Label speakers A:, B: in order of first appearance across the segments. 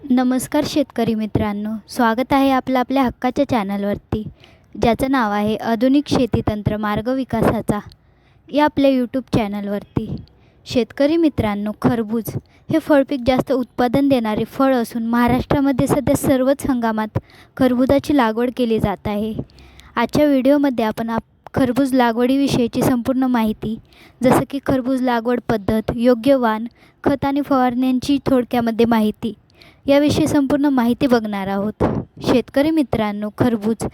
A: नमस्कार शेतकरी मित्रांनो. स्वागत आहे आपलं आपल्या हक्काच्या चॅनलवरती ज्याचं नाव आहे आधुनिक शेतीतंत्र मार्ग विकासाचा या आपल्या यूट्यूब चॅनलवरती. शेतकरी मित्रांनो खरबूज हे फळपीक जास्त उत्पादन देणारे फळ असून महाराष्ट्रामध्ये सध्या सर्वच हंगामात खरबुजाची लागवड केली जात आहे. आजच्या व्हिडिओमध्ये आपण आप खरबूज लागवडीविषयीची संपूर्ण माहिती जसं की खरबूज लागवड पद्धत योग्य वाण खत आणि फवारण्यांची थोडक्यामध्ये माहिती याविषयी संपूर्ण माहिती बघणार आहोत. शेतकरी मित्रांनो खरबूज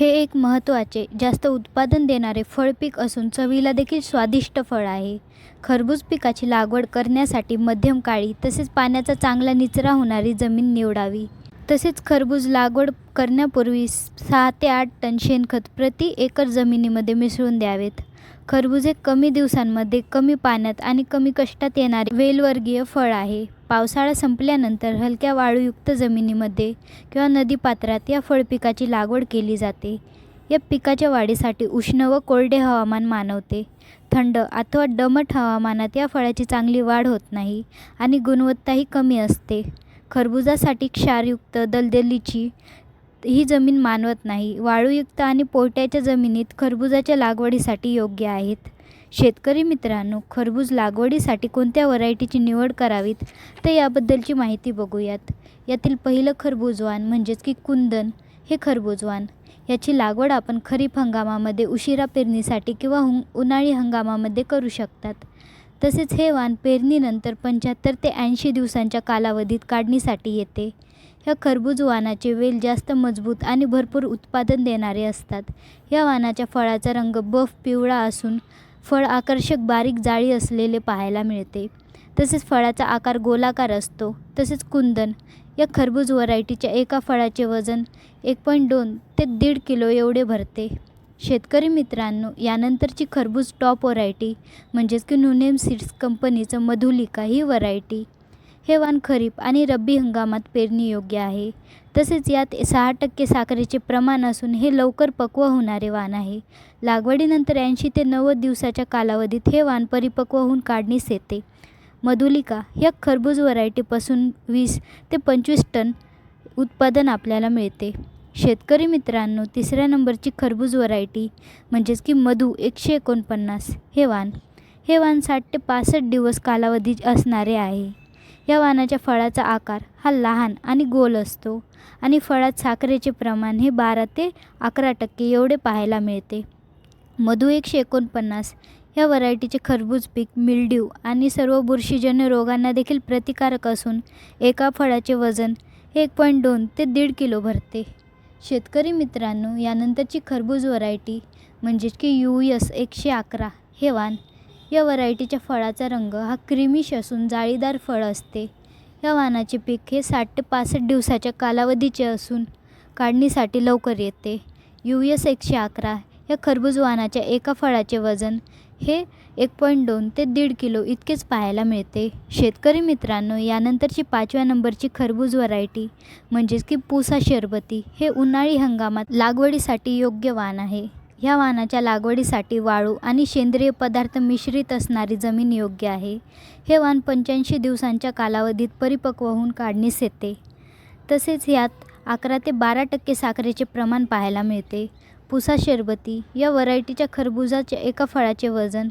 A: हे एक महत्त्वाचे जास्त उत्पादन देणारे फळपीक असून चवीला देखील स्वादिष्ट फळ आहे. खरबूज पिकाची लागवड करण्यासाठी मध्यम काळी तसेच पाण्याचा चांगला निचरा होणारी जमीन निवडावी. तसेच खरबूज लागवड करण्यापूर्वी सहा ते आठ टन शेणखत प्रति एकर जमिनीमध्ये मिसळून द्यावेत. खरबूज हे कमी दिवसांमध्ये कमी पाण्यात आणि कमी कष्टात येणारे वेलवर्गीय फळ आहे. पावसाळा संपल्यानंतर हलक्या वाळूयुक्त जमिनीमध्ये किंवा नदीपात्रात या फळपिकाची लागवड केली जाते. या पिकाच्या वाढीसाठी उष्ण व कोरडे हवामान मानवते. थंड अथवा दमट हवामानात या फळाची चांगली वाढ होत नाही आणि गुणवत्ताही कमी असते. खरबुजासाठी क्षारयुक्त दलदलीची ही जमीन मानवत नाही. वाळूयुक्त आणि पोट्याच्या जमिनीत खरबुजाच्या लागवडीसाठी योग्य आहेत. शेतकरी मित्रांनो खरबूज लागवडीसाठी कोणत्या व्हरायटीची निवड करावीत? तर याबद्दलची माहिती बघूयात. यातील पहिलं खरबूजवान म्हणजेच की कुंदन हे खरबूजवान याची लागवड आपण खरीप हंगामामध्ये उशिरा पेरणीसाठी किंवा हुं उन्हाळी हंगामामध्ये करू शकतात. तसेच हे वाण पेरणीनंतर पंच्याहत्तर ते ऐंशी दिवसांच्या कालावधीत काढणीसाठी येते. ह्या खरबूज वाणाचे वेल जास्त मजबूत आणि भरपूर उत्पादन देणारे असतात. या वाणाच्या फळाचा रंग बफ पिवळा असून फळ आकर्षक बारीक जाळी असलेले पाहायला मिळते. तसेच फळाचा आकार गोलाकार असतो. तसेच कुंदन या खरबूज व्हरायटीच्या एका फळाचे वजन एक पॉईंट दोन ते दीड किलो एवढे भरते. शेतकरी मित्रांनो यानंतरची खरबूज टॉप व्हरायटी म्हणजेच की नुनेम सीड्स कंपनीचं मधुलिका ही व्हरायटी हे वाण खरीप आणि रब्बी हंगामात पेरणी योग्य आहे. तसेच यात सहा टक्के साखरेचे प्रमाण असून हे लवकर पक्व होणारे वाण आहे. लागवडीनंतर ऐंशी ते नव्वद दिवसाच्या कालावधीत हे वाण परिपक्व होऊन काढणीस येते. मधुलिका या खरबूज व्हरायटीपासून वीस ते पंचवीस टन उत्पादन आपल्याला मिळते. शेतकरी मित्रांनो तिसऱ्या नंबरची खरबूज व्हरायटी म्हणजेच की मधू एकशे एकोणपन्नास हे वाण. हे वाण साठ ते पासष्ट दिवस कालावधी असणारे आहे. या वाणाच्या फळाचा आकार हा लहान आणि गोल असतो आणि फळात साखरेचे प्रमाण हे बारा ते अकरा टक्के एवढे पाहायला मिळते. मधू एकशे एकोणपन्नास या व्हरायटीचे खरबूज पीक मिल्ड्यू आणि सर्व बुरशीजन्य रोगांना देखील प्रतिकारक असून एका फळाचे वजन एक पॉईंट दोन ते दीड किलो भरते. शेतकरी मित्रांनो यानंतरची खरबूज व्हरायटी म्हणजेच की यू एस एकशे अकरा हे वाण या व्हरायटीच्या फळाचा रंग हा क्रीमिश असून जाळीदार फळ असते. या वाणाचे पीक हे साठ ते पासष्ट दिवसाच्या कालावधीचे असून काढणीसाठी लवकर येते. यू एस एकशे अकरा या खरबूज वाणाच्या एका फळाचे वजन हे एक पॉईंट दोन ते दीड किलो इतकेच पाहायला मिळते. शेतकरी मित्रांनो यानंतरची पाचव्या नंबरची खरबूज व्हरायटी म्हणजेच की पुसा शरबती हे उन्हाळी हंगामात लागवडीसाठी योग्य वाण आहे. ह्या वाणाच्या लागवडीसाठी वाळू आणि सेंद्रिय पदार्थ मिश्रित असणारी जमीन योग्य आहे. हे वाण पंच्याऐंशी दिवसांच्या कालावधीत परिपक्व होऊन काढणीस येते. तसेच यात अकरा ते बारा टक्के साखरेचे प्रमाण पाहायला मिळते. पुसा शरबती या व्हरायटीच्या खरबुजाच्या एका फळाचे वजन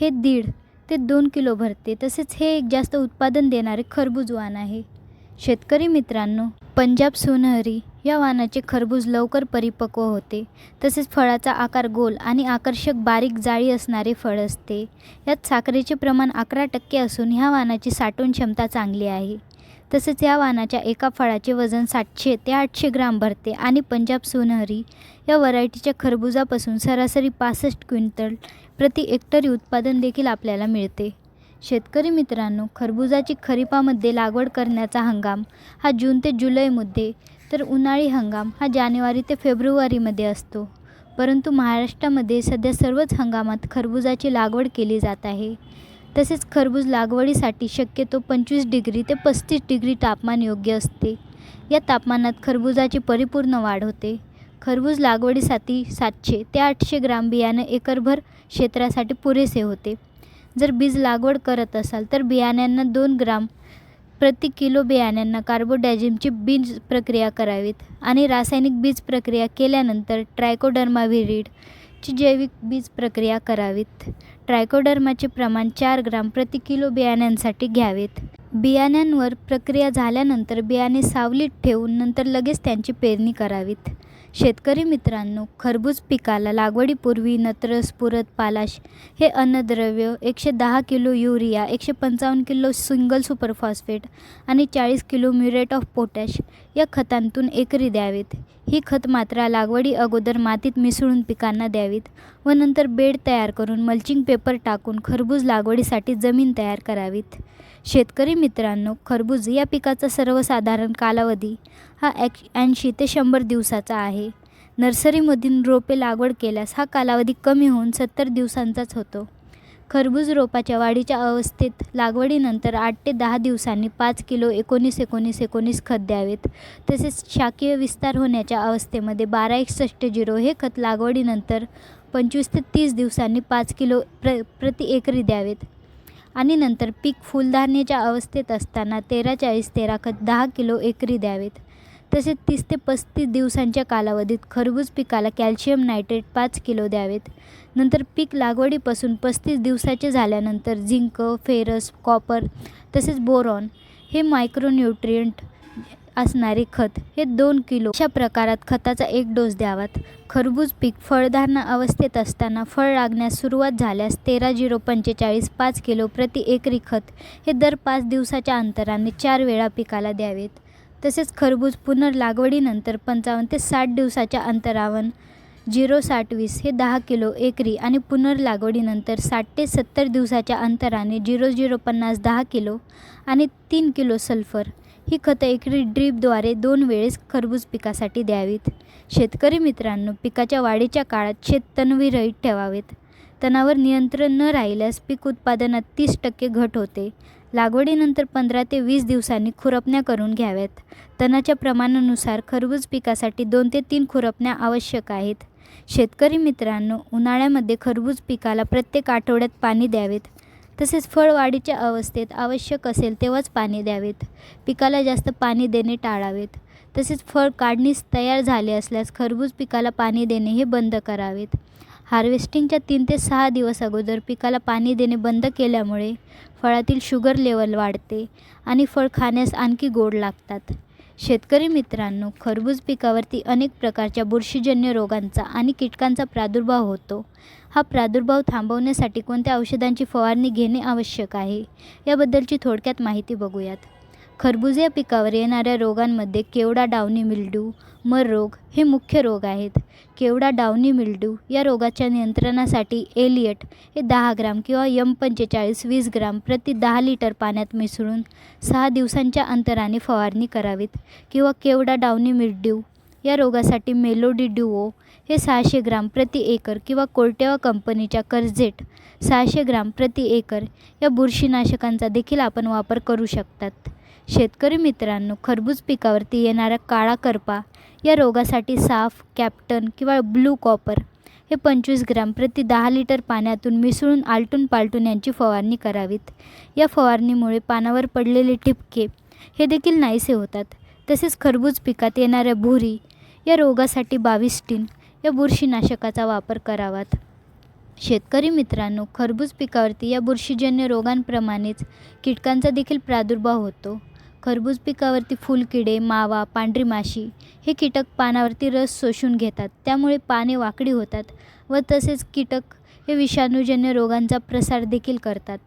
A: हे दीड ते दोन किलो भरते. तसेच हे एक जास्त उत्पादन देणारे खरबूज वाण आहे. शेतकरी मित्रांनो पंजाब सोनहरी या वाणाचे खरबूज लवकर परिपक्व होते. तसेच फळाचा आकार गोल आणि आकर्षक बारीक जाळी असणारे फळ असते. यात साखरेचे प्रमाण अकरा टक्के असून ह्या वाणाची साठवण क्षमता चांगली आहे. तसेच या वाणाच्या एका फळाचे वजन सातशे ते आठशे ग्राम भरते आणि पंजाब सोनहरी या व्हरायटीच्या खरबुजापासून सरासरी पासष्ट क्विंटल प्रति हेक्टरी उत्पादन देखील आपल्याला मिळते. शेतकरी मित्रांनो खरबुजाची खरीपामध्ये लागवड करण्याचा हंगाम हा जून ते जुलैमध्ये तर उन्हाळी हंगाम हा जानेवारी ते फेब्रुवारीमध्ये असतो. परंतु महाराष्ट्रामध्ये सध्या सर्वच हंगामात खरबुजाची लागवड केली जात आहे. तसेच खरबूज लागवडीसाठी शक्यतो पंचवीस डिग्री ते पस्तीस डिग्री तापमान योग्य असते. या तापमानात खरबुजाची परिपूर्ण वाढ होते. खरबूज लागवडीसाठी सातशे ते आठशे ग्राम बियाणं एकरभर क्षेत्रासाठी पुरेसे होते. जर बीज लागवड करत असाल तर बियाण्यांना दोन ग्राम प्रति किलो बियाण्यांना कार्बोडॅजिमची बीज प्रक्रिया करावीत. आणि रासायनिक बीज प्रक्रिया केल्यानंतर ट्रायकोडर्मा ची जैविक बीज प्रक्रिया करावीत. ट्रायकोडर्माचे प्रमाण चार ग्राम प्रति किलो बियाण्यांसाठी घ्यावेत. बियाण्यांवर प्रक्रिया झाल्यानंतर बियाणे सावलीत ठेवून नंतर लगेच त्यांची पेरणी करावीत. शेतकरी मित्रांनो खरबूज पिकाला लागवडीपूर्वी नत्र स्फुरद पालाश हे अन्नद्रव्य एकशे दहा किलो युरिया एकशे पंचावन्न किलो सिंगल सुपर फॉस्फेट आणि चाळीस किलो म्युरेट ऑफ पोटॅश या खतांतून एकरी द्यावेत. ही खत मात्रा लागवडी अगोदर मातीत मिसळून पिकांना द्यावीत व नंतर बेड तयार करून मल्चिंग पेपर टाकून खरबूज लागवडीसाठी जमीन तयार करावीत. शेतकरी मित्रांनो खरबूज या पिकाचा सर्वसाधारण कालावधी हा एक ऐंशी ते शंभर दिवसाचा आहे. नर्सरीमधून रोपे लागवड केल्यास हा कालावधी कमी होऊन सत्तर दिवसांचाच होतो. खरबूज रोपाच्या वाढीच्या अवस्थेत लागवडीनंतर आठ ते दहा दिवसांनी पाच किलो एकोणीस एकोणीस एकोणीस खत द्यावेत. तसेच शाकीय विस्तार होण्याच्या अवस्थेमध्ये बारा एकसष्ट झिरो हे खत लागवडीनंतर पंचवीस ते तीस दिवसांनी पाच किलो प्र प्रति एकरी द्यावेत. आणि नंतर पीक फुलधारणेच्या अवस्थेत असताना तेरा चाळीस तेरा खत दहा किलो एकरी द्यावेत. तसेच तीस ते पस्तीस दिवसांच्या कालावधीत खरबूज पिकाला कॅल्शियम नायट्रेट पाच किलो द्यावेत. नंतर पीक लागवडीपासून पस्तीस दिवसाचे झाल्यानंतर झिंक फेरस कॉपर तसेच बोरॉन हे मायक्रोन्यूट्रियंट असणारे खत हे दोन किलो. अशा प्रकारात खताचा एक डोस द्यावात. खरबूज पीक फळधारणा अवस्थेत असताना फळ लागण्यास सुरुवात झाल्यास तेरा झिरो पंचेचाळीस पाच किलो प्रति एकरी खत हे दर पाच दिवसाच्या अंतराने चार वेळा पिकाला द्यावेत. तसेच खरबूज पुनर्लागवडीनंतर पंचावन्न ते साठ दिवसाच्या अंतरावर झिरो साठ वीस हे दहा किलो एकरी आणि पुनर्लागवडीनंतर साठ ते सत्तर दिवसाच्या अंतराने झिरो झिरो पन्नास दहा किलो आणि तीन किलो सल्फर ही खतं एकरी ड्रीपद्वारे दोन वेळेस खरबूज पिकासाठी द्यावीत. शेतकरी मित्रांनो पिकाच्या वाढीच्या काळात शेत तणविरहित ठेवावेत. तणावर नियंत्रण न राहिल्यास पीक उत्पादनात तीस टक्के घट होते. लागवडीनंतर पंधरा ते वीस दिवसांनी खुरपण्या करून घ्याव्यात. तणाच्या प्रमाणानुसार खरबूज पिकासाठी दोन ते तीन खुरपण्या आवश्यक आहेत. शेतकरी मित्रांनो उन्हाळ्यामध्ये खरबूज पिकाला प्रत्येक आठवड्यात पाणी द्यावेत. तसेच फळ वाढीच्या अवस्थेत आवश्यक असेल तेव्हाच पाणी द्यावेत. पिकाला जास्त पाणी देणे टाळावेत. तसेच फळ काढणीस तयार झाले असल्यास खरबूज पिकाला पाणी देणे हे बंद करावेत. हार्वेस्टिंगच्या तीन ते सहा दिवस अगोदर पिकाला पाणी देणे बंद केल्यामुळे फळातील शुगर लेवल वाढते आणि फळ खाण्यास आणखी गोड लागतात. शेतकरी मित्रांनो खरबूज पिकावरती अनेक प्रकारच्या बुरशीजन्य रोगांचा आणि कीटकांचा प्रादुर्भाव होतो. हा प्रादुर्भाव थांबवण्यासाठी कोणत्या औषधांची फवारणी घेणे आवश्यक आहे? याबद्दलची थोडक्यात माहिती बघूयात. खरबुज या पिकावर येणाऱ्या रोगांमध्ये केवडा डावणी मिल्ड्यू मर रोग हे मुख्य रोग आहेत. केवडा डावणी मिल्ड्यू या रोगाच्या नियंत्रणासाठी एलियट हे दहा ग्राम किंवा यम पंचेचाळीस वीस ग्राम प्रति दहा लिटर पाण्यात मिसळून सहा दिवसांच्या अंतराने फवारणी करावीत किंवा केवडा डावणी मिल्ड्यू या रोगासाठी मेलोडी ड्युओ हे सहाशे ग्राम प्रति एकर किंवा कोल्टेवा कंपनीच्या कर्जेट सहाशे ग्राम प्रति एकर या बुरशीनाशकांचा देखील आपण वापर करू शकतात. शेतकरी मित्रांनो खरबूज पिकावरती येणारा काळा करपा या रोगासाठी साफ कॅप्टन किंवा ब्लू कॉपर हे पंचवीस ग्राम प्रति दहा लिटर पाण्यातून मिसळून आलटून पालटून यांची फवारणी करावीत. या फवारणीमुळे पानावर पडलेले ठिपके हे देखील नाहीसे होतात. तसेच खरबूज पिकात येणाऱ्या भुरी या रोगासाठी बाविस्टीन या बुरशीनाशकाचा वापर करावात. शेतकरी मित्रांनो खरबूज पिकावरती या बुरशीजन्य रोगांप्रमाणेच कीटकांचा देखील प्रादुर्भाव होतो. खरबूज पिकावरती फुलकिडे मावा पांढरी माशी हे कीटक पानावरती रस शोषून घेतात. त्यामुळे पाने वाकडी होतात व तसेच कीटक हे विषाणूजन्य रोगांचा प्रसार देखील करतात.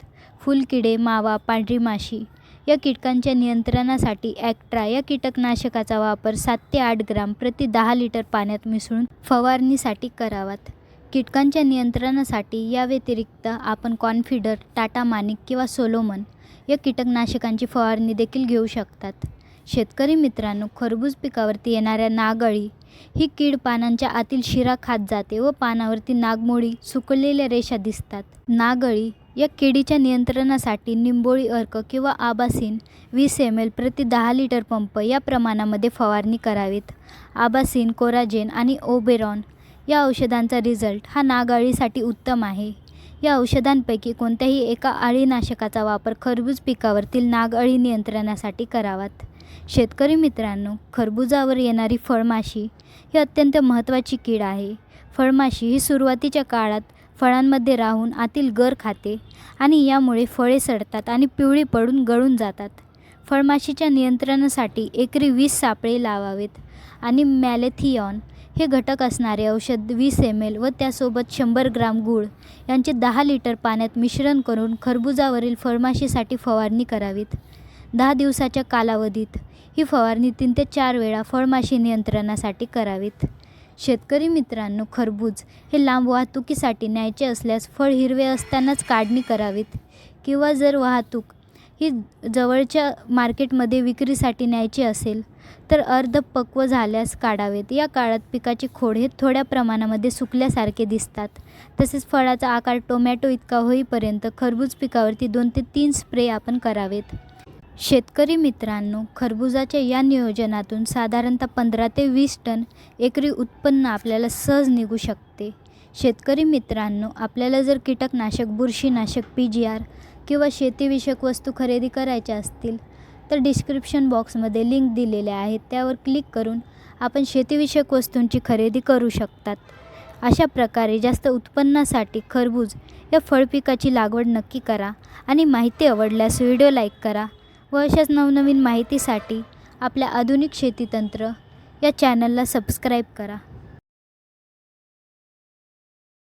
A: फुलकिडे मावा पांढरी माशी या कीटकांच्या नियंत्रणासाठी ॲक्ट्रा या कीटकनाशकाचा वापर सात ते आठ ग्राम प्रति दहा लिटर पाण्यात मिसळून फवारणीसाठी करावात. कीटकांच्या नियंत्रणासाठी या व्यतिरिक्त आपण कॉन्फिडर टाटा मानिक किंवा सोलोमन या कीटकनाशकांची फवारणी देखील घेऊ शकतात. शेतकरी मित्रांनो खरबूज पिकावरती येणाऱ्या नागअळी ही कीड पानांच्या आतील शिरा खात जाते व पानावरती नागमोळी सुकलेल्या रेषा दिसतात. नागअळी या किडीच्या नियंत्रणासाठी निंबोळी अर्क किंवा आबासीन वीस एम एल प्रति दहा लिटर पंप या प्रमाणामध्ये फवारणी करावीत. आबासीन कोराजेन आणि ओबेरॉन या औषधांचा रिझल्ट हा नागाळीसाठी उत्तम आहे. या औषधांपैकी कोणत्याही एका अळीनाशकाचा वापर खरबूज पिकावरील नागअळी नियंत्रणासाठी करावात. शेतकरी मित्रांनो खरबुजावर येणारी फळमाशी ही अत्यंत महत्त्वाची कीड आहे. फळमाशी ही सुरुवातीच्या काळात फळांमध्ये राहून आतील गर खाते आणि यामुळे फळे सडतात आणि पिवळी पडून गळून जातात. फळमाशीच्या नियंत्रणासाठी एकरी वीस सापळे लावावेत आणि मॅलेथियॉन हे घटक असणारे औषध वीस एम एल व त्यासोबत शंभर ग्राम गूळ यांचे दहा लिटर पाण्यात मिश्रण करून खरबुजावरील फळमाशीसाठी फवारणी करावीत. दहा दिवसाच्या कालावधीत ही फवारणी तीन ते चार वेळा फळमाशी नियंत्रणासाठी करावीत. शेतकरी मित्रांनो खरबूज हे लांब वाहतुकीसाठी न्यायचे असल्यास फळ हिरवे असतानाच काढणी करावीत किंवा जर वाहतूक ही जवळच्या मार्केटमध्ये विक्रीसाठी न्यायची असेल तर अर्धपक्व झाल्यास काढावेत. या काळात पिकाचे खोड हे थोड्या प्रमाणामध्ये सुकल्यासारखे दिसतात. तसेच फळाचा आकार टोमॅटो इतका होईपर्यंत खरबूज पिकावरती दोन ते तीन स्प्रे आपण करावेत. शेतकरी मित्रांनो खरबुजाच्या या नियोजनातून साधारणतः पंधरा ते वीस टन एकरी उत्पन्न आपल्याला सहज निघू शकते. शेतकरी मित्रांनो आपल्याला जर कीटकनाशक बुरशीनाशक पी जी आर किंवा शेतीविषयक वस्तू खरेदी करायच्या असतील तर डिस्क्रिप्शन बॉक्समध्ये लिंक दिलेल्या आहेत. त्यावर क्लिक करून आपण शेतीविषयक वस्तूंची खरेदी करू शकतात. अशा प्रकारे जास्त उत्पन्नासाठी खरबूज या फळपिकाची लागवड नक्की करा आणि माहिती आवडल्यास व्हिडिओ लाईक करा व अशाच नवनवीन माहितीसाठी आपल्या आधुनिक शेतीतंत्र या चॅनलला सबस्क्राईब करा.